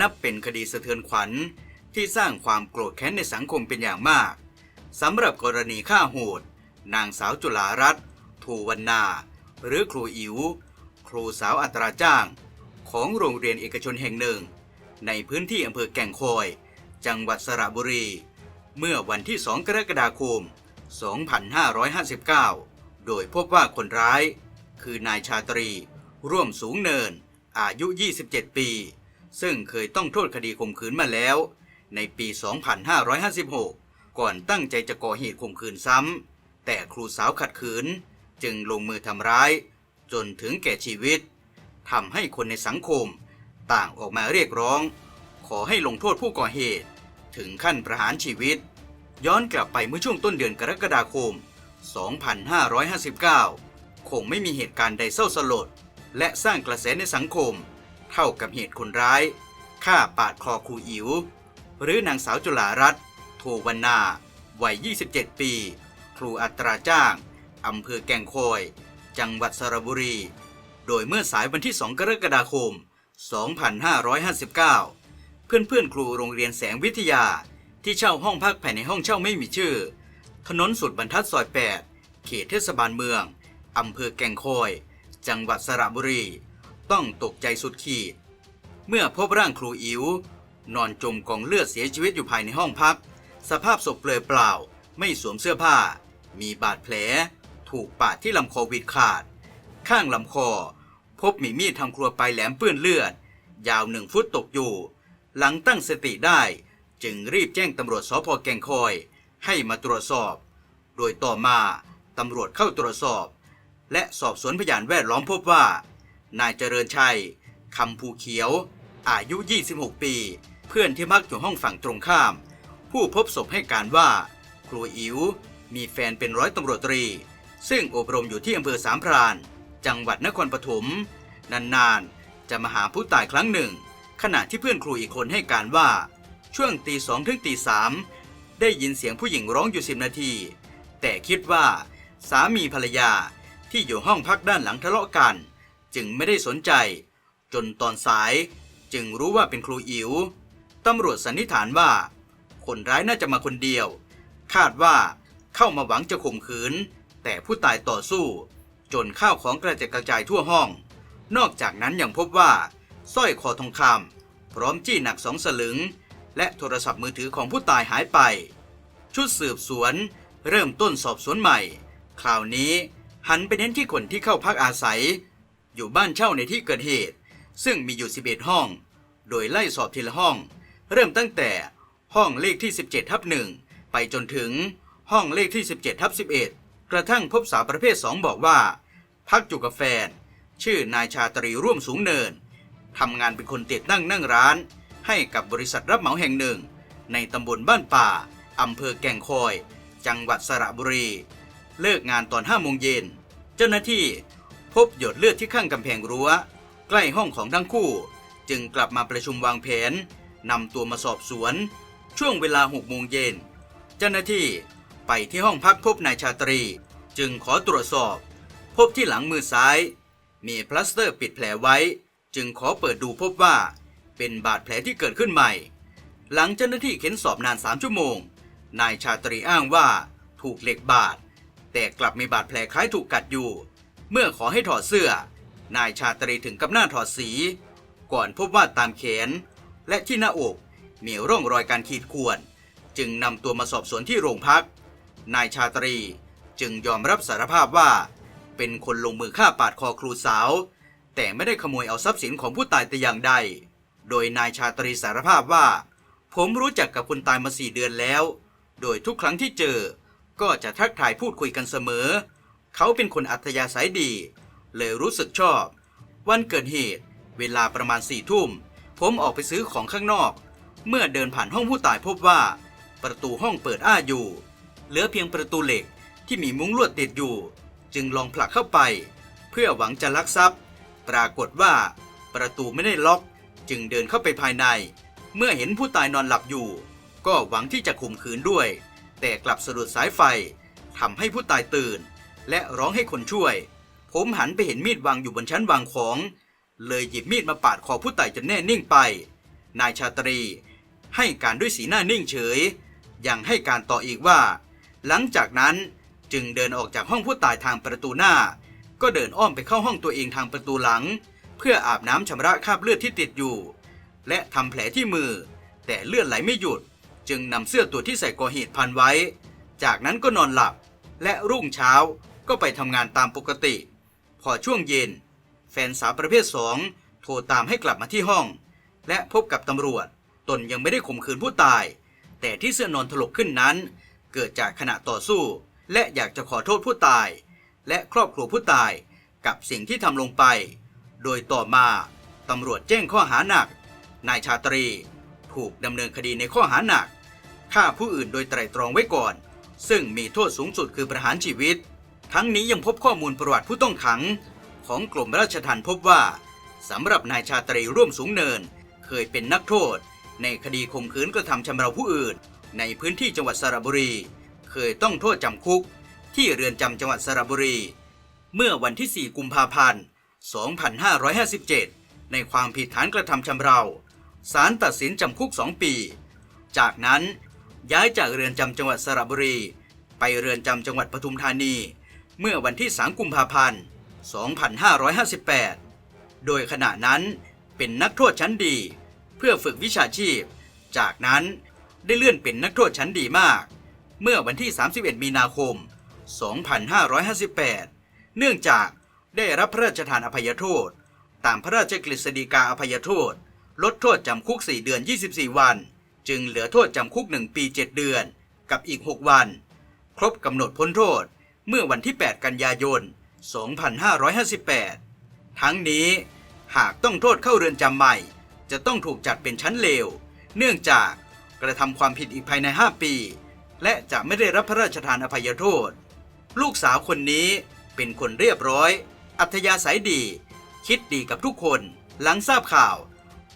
นับเป็นคดีสะเทือนขวัญ ที่สร้างความโกรธแค้นในสังคมเป็นอย่างมากสำหรับกรณีฆ่าโหด นางสาวจุฬารัตน์ทูวันนาหรือครูอิ๋วครูสาวอัตราจ้าง ของโรงเรียนเอกชนแห่งหนึ่ง ในพื้นที่อำเภอแก่งคอย จังหวัดสระบุรี เมื่อวันที่ 2 กรกฎาคม 2559 โดยพบว่าคนร้าย คือนายชาตรี ร่วมสูงเนิน อายุ 27 ปี ซึ่งเคยต้องโทษคดีข่มขืนมาแล้ว ในปี 2556 ก่อนตั้งใจจะก่อเหตุข่มขืนซ้ำ แต่ครูสาวขัดขืน จึงลงมือทำร้าย จนถึงแก่ชีวิตทำให้คนในสังคม ต่างออกมาเรียกร้อง ขอให้ลงโทษผู้ก่อเหตุ ถึงขั้นประหารชีวิต ย้อนกลับไปเมื่อช่วงต้นเดือนกรกฎาคม 2559 คงไม่มีเหตุการณ์ใดเศร้าสลด และสร้างกระแสในสังคม เท่ากับเหตุคนร้ายฆ่าปาดคอครูอิ๋วหรือนางสาวจุฬารัตน์โทวันนา วัย 27 ปี ครูอัตราจ้างอำเภอแก่งคอย จังหวัดสระบุรี โดยเมื่อสายวันที่ 2 กรกฎาคม 2559 เพื่อนเพื่อนครูโรงเรียนแสงวิทยาที่เช่าห้องพักภายในห้องเช่าไม่มีชื่อ ถนนสุดบรรทัดซอย 8 เขตเทศบาลเมืองอำเภอแก่งคอย จังหวัดสระบุรี ต้องตกใจสุดขีด เมื่อพบร่างครูอิ๋ว นอนจมกองเลือดเสียชีวิตอยู่ภายในห้องพัก สภาพศพเปลือยเปล่า ไม่สวมเสื้อผ้า มีบาดแผล ถูกปาดที่ลำคอวิดขาด ข้างลำคอ พบมีมีดทำครัวปลายแหลมเปื้อนเลือด ยาวหนึ่งฟุตตกอยู่ หลังตั้งสติได้จึงรีบแจ้งตำรวจสพแก่งคอย ให้มาตรวจสอบ โดยต่อมาตำรวจเข้าตรวจสอบ และสอบสวนพยานแวดล้อมพบว่า นายเจริญชัยคำภูเขียว อายุ 26 ปี เพื่อนที่พักอยู่ห้องฝั่งตรงข้าม ผู้พบศพให้การว่า ครูอิ๋วมีแฟนเป็นร้อยตำรวจตรี ซึ่งอบรมอยู่ที่อำเภอสามพราน จังหวัดนครปฐมนานๆ จะมาหาผู้ตายครั้งหนึ่ง ขณะที่เพื่อนครูอีกคนให้การว่า ช่วงตีสองถึงตีสามได้ยินเสียงผู้หญิงร้องอยู่สิบนาที แต่คิดว่า สามีภรรยาที่อยู่ห้องพักด้านหลังทะเลาะกัน จึงไม่ได้สนใจ จนตอนสายจึงรู้ว่าเป็นครูอิ๋วตำรวจสันนิษฐานว่า คนร้ายน่าจะมาคนเดียว คาดว่าเข้ามาหวังจะข่มขืน แต่ผู้ตายต่อสู้ จนข้าวของกระจัดกระจายทั่วห้อง นอกจากนั้นยังพบว่าสร้อยคอทองคำพร้อมจี้หนักสองสลึง และโทรศัพท์มือถือของผู้ตายหายไป ชุดสืบสวนเริ่มต้นสอบสวนใหม่ คราวนี้หันไปเน้นที่คนที่เข้าพักอาศัย อยู่บ้านเช่าในที่เกิดเหตุ ซึ่งมีอยู่ 11 ห้อง โดยไล่สอบทีละห้อง เริ่มตั้งแต่ห้องเลขที่ 17ทับ1ไปจนถึงห้องเลขที่ 17ทับ11 กระทั่งพบสาวประเภท 2 บอกว่า พักอยู่กับแฟน ชื่อนายชาตรีร่วมสูงเนินทำงานเป็นคนติดนั่งนั่งร้าน ให้กับบริษัทรับเหมาแห่งหนึ่ง ในตำบลบ้านป่าอำเภอแก่งคอย จังหวัดสระบุรี เลิกงานตอน5โมงเย็น เจ้าหน้าที่ พบหยดเลือดที่ข้างกำแพงรั้ว ใกล้ห้องของทั้งคู่ จึงกลับมาประชุมวางแผนนำตัวมาสอบสวน ช่วงเวลา6โมงเย็นเจ้าหน้าที่ไปที่ห้องพักพบนายชาตรี จึงขอตรวจสอบ พบที่หลังมือซ้าย มีพลาสเตอร์ปิดแผลไว้ จึงขอเปิดดูพบว่า เป็นบาดแผลที่เกิดขึ้นใหม่ หลังเจ้าหน้าที่เข็นสอบนานสามชั่วโมง นายชาตรีอ้างว่าถูกเหล็กบาดแต่กลับมีบาดแผลคล้ายถูกกัดอยู่ เมื่อขอให้ถอดเสื้อ นายชาตรีถึงกับหน้าถอดสี ก่อนพบว่าตามแขน และที่หน้าอกมีร่องรอยการขีดข่วน จึงนำตัวมาสอบสวนที่โรงพัก นายชาตรีจึงยอมรับสารภาพว่า เป็นคนลงมือฆ่าปาดคอครูสาว แต่ไม่ได้ขโมยเอาทรัพย์สินของผู้ตายแต่อย่างใด โดยนายชาตรีสารภาพว่า ผมรู้จักกับคนตายมาสี่เดือนแล้ว โดยทุกครั้งที่เจอก็จะทักทายพูดคุยกันเสมอ เขาเป็นคนอัธยาศัยดี เลยรู้สึกชอบ วันเกิดเหตุ เวลาประมาณสี่ทุ่ม ผมออกไปซื้อของข้างนอก เมื่อเดินผ่านห้องผู้ตายพบว่า ประตูห้องเปิดอ้าอยู่ เหลือเพียงประตูเหล็กที่มีมุ้งลวดติดอยู่ จึงลองผลักเข้าไป เพื่อหวังจะลักทรัพย์ ปรากฏว่า ประตูไม่ได้ล็อก จึงเดินเข้าไปภายใน เมื่อเห็นผู้ตายนอนหลับอยู่ ก็หวังที่จะข่มขืนด้วย แต่กลับสะดุดสายไฟทำให้ผู้ตายตื่น และร้องให้คนช่วย ผมหันไปเห็นมีดวางอยู่บนชั้นวางของ เลยหยิบมีดมาปาดคอผู้ตายจนแน่นิ่งไป นายชาตรี ให้การด้วยสีหน้านิ่งเฉย ยังให้การต่ออีกว่า หลังจากนั้นจึงเดินออกจากห้องผู้ตายทางประตูหน้า ก็เดินอ้อมไปเข้าห้องตัวเองทางประตูหลัง เพื่ออาบน้ำชำระคราบเลือดที่ติดอยู่ และทำแผลที่มือ แต่เลือดไหลไม่หยุด จึงนำเสื้อตัวที่ใส่ก่อเหตุพันไว้ จากนั้นก็นอนหลับ และรุ่งเช้า ก็ไปทำงานตามปกติ พอช่วงเย็น แฟนสาวประเภทสองโทรตามให้กลับมาที่ห้อง และพบกับตำรวจ ตนยังไม่ได้ข่มขืนผู้ตาย แต่ที่เสื้อนอนถลกขึ้นนั้น เกิดจากขณะต่อสู้ และอยากจะขอโทษผู้ตาย และครอบครัวผู้ตายกับสิ่งที่ทำลงไป โดยต่อมาตำรวจแจ้งข้อหาหนัก นายชาตรีถูกดำเนินคดีในข้อหาหนักฆ่าผู้อื่นโดยไตร่ตรองไว้ก่อน ซึ่งมีโทษสูงสุดคือประหารชีวิต ทั้งนี้ยังพบข้อมูลประวัติผู้ต้องขัง ของกรมราชทัณฑ์พบว่าสำหรับนายชาตรีร่วมสูงเนิน เคยเป็นนักโทษ ในคดีข่มขืนกระทำชำเราผู้อื่น ในพื้นที่จังหวัดสระบุรี เคยต้องโทษจำคุก ที่เรือนจำจังหวัดสระบุรี เมื่อวันที่ 4 กุมภาพันธ์ 2557 ในความผิดฐานกระทำชำเราศาลตัดสินจำคุก 2 ปี จากนั้นย้ายจากเรือนจำจังหวัดสระบุรี ไปเรือนจำจังหวัดปทุมธานี เมื่อวันที่ 3 กุมภาพันธ์ 2558 โดยขณะนั้นเป็นนักโทษชั้นดี เพื่อฝึกวิชาชีพ จากนั้นได้เลื่อนเป็นนักโทษชั้นดีมาก เมื่อวันที่ 31 มีนาคม 2558 เนื่องจากได้รับพระราชทานอภัยโทษ ตามพระราชกฤษฎีกาอภัยโทษ ลดโทษจำคุก 4 เดือน 24 วัน จึงเหลือโทษจำคุก 1 ปี 7 เดือน กับอีก 6 วัน ครบกำหนดพ้นโทษ เมื่อวันที่ 8 กันยายน 2558 ทั้งนี้หากต้องโทษเข้าเรือนจำใหม่ จะต้องถูกจัดเป็นชั้นเลว เนื่องจากกระทำความผิดอีกภายใน 5 ปี และจะไม่ได้รับพระราชทานอภัยโทษ ลูกสาวคนนี้เป็นคนเรียบร้อย อัธยาศัยดี คิดดีกับทุกคน หลังทราบข่าว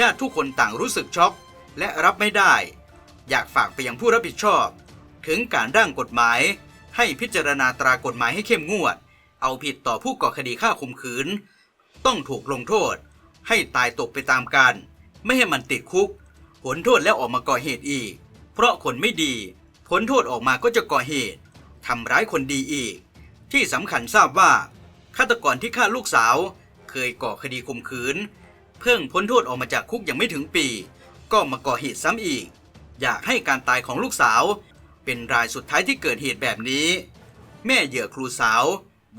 ญาติทุกคนต่างรู้สึกช็อก และรับไม่ได้ อยากฝากไปยังผู้รับผิดชอบ ถึงการร่างกฎหมาย ให้พิจารณาตรากฎหมายให้เข้มงวด เอาผิดต่อผู้ก่อคดีฆ่าข่มขืน ต้องถูกลงโทษ ให้ตายตกไปตามกัน ไม่ให้มันติดคุกผลโทษแล้วออกมาก่อเหตุอีก เพราะคนไม่ดีผลโทษออกมาก็จะก่อเหตุทำร้ายคนดีอีก ที่สำคัญทราบว่าฆาตกรที่ฆ่าลูกสาว เคยก่อคดีข่มขืน เพิ่งพ้นโทษออกมาจากคุกยังไม่ถึงปี ก็มาก่อเหตุซ้ำอีก อยากให้การตายของลูกสาว เป็นรายสุดท้ายที่เกิดเหตุแบบนี้ แม่เหยื่อครูสาว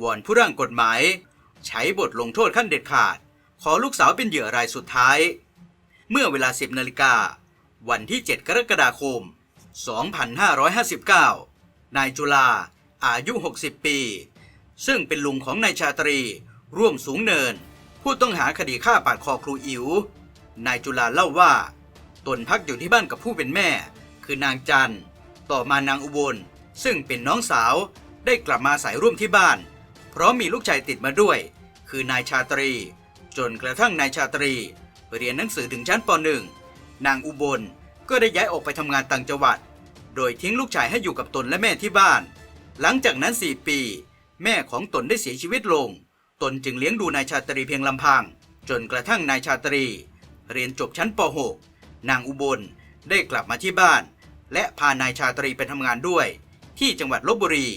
วอนผู้ร่างกฎหมาย ใช้บทลงโทษขั้นเด็ดขาด ขอลูกสาวเป็นเหยื่อรายสุดท้าย เมื่อเวลา 10นาฬิกาวันที่ 7 กรกฎาคม 2559 นายจุลา อายุ 60 ปี ซึ่งเป็นลุงของนายชาตรี ร่วมสูงเนิน ผู้ต้องหาคดีฆ่าปาดคอครูอิ๋วนายจุลาเล่าว่า ตนพักอยู่ที่บ้านกับผู้เป็นแม่ คือนางจันทร์ ต่อมานางอุบล ซึ่งเป็นน้องสาวได้กลับมาอาศัยร่วมที่บ้าน เพราะมีลูกชายติดมาด้วย คือนายชาตรี จนกระทั่งนายชาตรี เรียนหนังสือถึงชั้นป .1 นางอุบลก็ได้ย้ายออกไปทำงานต่างจังหวัด โดยทิ้งลูกชายให้อยู่กับตนและแม่ที่บ้าน หลังจากนั้น 4 ปี แม่ของตนได้เสียชีวิตลง ตนจึงเลี้ยงดูนายชาตรีเพียงลำพัง จนกระทั่งนายชาตรี เรียนจบชั้นป .6 นางอุบลได้กลับมาที่บ้าน และพานายชาตรีไปทำงานด้วย ที่จังหวัดลบบุรี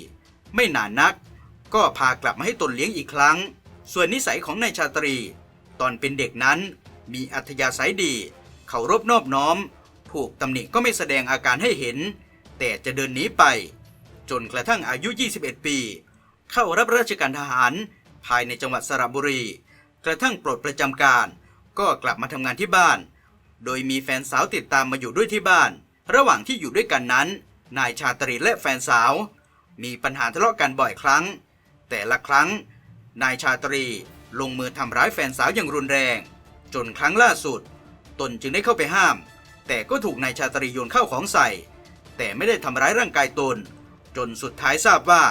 ไม่นานนัก ก็พากลับมาให้ตนเลี้ยงอีกครั้ง ส่วนนิสัยของนายชาตรี ตอนเป็นเด็กนั้น มีอัธยาศัยดีเคารพนอบน้อม ถูกตำหนิก็ไม่แสดงอาการให้เห็น แต่จะเดินหนีไป จนกระทั่งอายุ 21 ปี เข้ารับราชการทหาร ภายในจังหวัดสระบุรี กระทั่งปลดประจำการ ก็กลับมาทำงานที่บ้าน โดยมีแฟนสาวติดตามมาอยู่ด้วยที่บ้าน ระหว่างที่อยู่ด้วยกันนั้น นายชาตรีและแฟนสาว มีปัญหาทะเลาะกันบ่อยครั้ง แต่ละครั้ง นายชาตรีลงมือทำร้ายแฟนสาวอย่างรุนแรง จนครั้งล่าสุด ตนจึงได้เข้าไปห้าม แต่ก็ถูกนายชาตรีโยนเข้าของใส่ แต่ไม่ได้ทำร้ายร่างกายตน จนสุดท้ายทราบว่า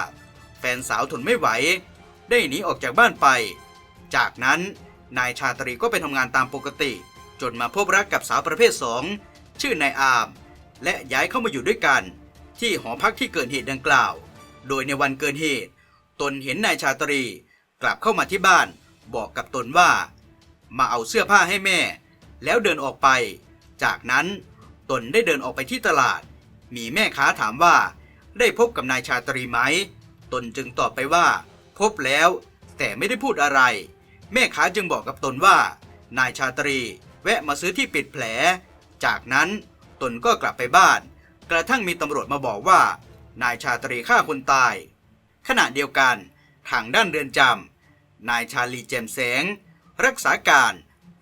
แฟนสาวทนไม่ไหว ได้หนีออกจากบ้านไป จากนั้นนายชาตรีก็ไปทำงานตามปกติ จนมาพบรักกับสาวประเภทสองชื่อนายอาม และย้ายเข้ามาอยู่ด้วยกัน ที่หอพักที่เกิดเหตุดังกล่าว โดยในวันเกิดเหตุ ตนเห็นนายชาตรีกลับเข้ามาที่บ้าน บอกกับตนว่า มาเอาเสื้อผ้าให้แม่ แล้วเดินออกไป จากนั้นตนได้เดินออกไปที่ตลาด มีแม่ค้าถามว่า ได้พบกับนายชาตรีไหม ตนจึงตอบไปว่า พบแล้ว แต่ไม่ได้พูดอะไร แม่ค้าจึงบอกกับตนว่า นายชาตรีแวะมาซื้อที่ปิดแผล จากนั้น ตนก็กลับไปบ้าน กระทั่งมีตำรวจมาบอกว่า นายชาตรีฆ่าคนตาย ขณะเดียวกัน ทางด้านเรือนจำนายชาลีเจมแสง รักษาการ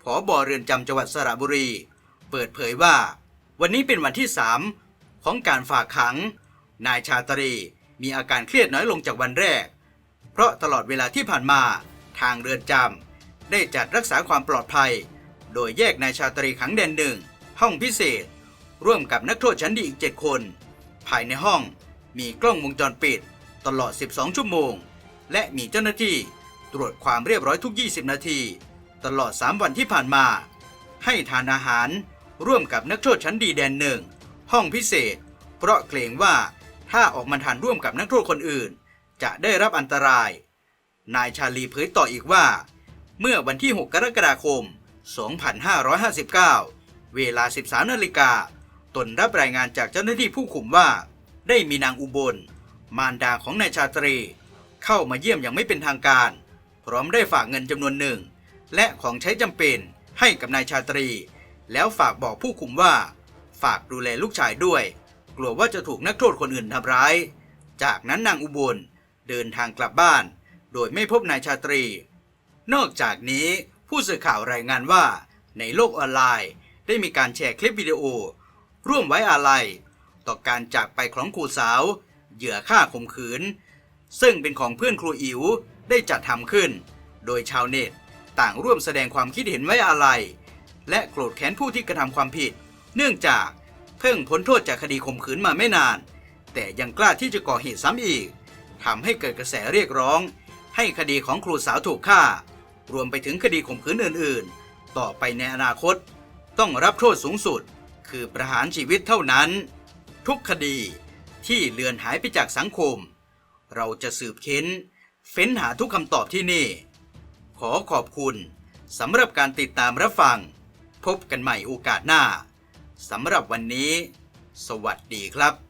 ผอบอเรือนจำจังหวัดสระบุรี เปิดเผยว่า วันนี้เป็นวันที่สามของการฝากขัง นายชาตรีมีอาการเครียดน้อยลงจากวันแรก เพราะตลอดเวลาที่ผ่านมาทางเรือนจำได้จัดรักษาความปลอดภัย โดยแยกนายชาตรีขังแดนหนึ่งห้องพิเศษ ร่วมกับนักโทษชั้นดีอีก 7 คน ภายในห้องมีกล้องวงจรปิด ตลอด 12 ชั่วโมง และมีเจ้าหน้าที่ตรวจความเรียบร้อยทุก 20 นาที ตลอด 3 วันที่ผ่านมา ให้ทานอาหารร่วมกับนักโทษชั้นดีแดนหนึ่งห้องพิเศษ เพราะเกรงว่าถ้าออกมาทานร่วมกับนักโทษคนอื่น จะได้รับอันตราย นายชาลีเผยต่ออีกว่า เมื่อวันที่ 6 กรกฎาคม 2559 เวลา 13 นาฬิกา ตนรับรายงานจากเจ้าหน้าที่ผู้คุมว่า ได้มีนางอุบล มารดาของนายชาตรี เข้ามาเยี่ยมอย่างไม่เป็นทางการ พร้อมได้ฝากเงินจำนวนหนึ่ง และของใช้จำเป็นให้กับนายชาตรี แล้วฝากบอกผู้คุมว่า ฝากดูแลลูกชายด้วย กลัวว่าจะถูกนักโทษคนอื่นทำร้าย จากนั้นนางอุบลเดินทางกลับบ้าน โดยไม่พบนายชาตรี นอกจากนี้ผู้สื่อข่าวรายงานว่า ในโลกออนไลน์ได้มีการแชร์คลิปวิดีโอ ร่วมไว้อาลัย ต่อการจากไปของครูสาว เหยื่อฆ่าข่มขืน ซึ่งเป็นของเพื่อนครูอิ๋วได้จัดทำขึ้น โดยชาวเน็ตต่างร่วมแสดงความคิดเห็นไว้อาลัย และโกรธแค้นผู้ที่กระทำความผิด เนื่องจากเพิ่งพ้นโทษจากคดีข่มขืนมาไม่นาน แต่ยังกล้าที่จะก่อเหตุซ้ำอีกทำให้เกิดกระแสเรียกร้อง ให้คดีของครูสาวถูกฆ่า รวมไปถึงคดีข่มขืนอื่น ๆ ต่อไปในอนาคต ต้องรับโทษสูงสุด คือประหารชีวิตเท่านั้น ทุกคดีที่เลือนหายไปจากสังคม เราจะสืบเค้น เฟ้นหาทุกคำตอบที่นี่ ขอขอบคุณสำหรับการติดตามรับฟัง พบกันใหม่โอกาสหน้าสำหรับวันนี้ สวัสดีครับ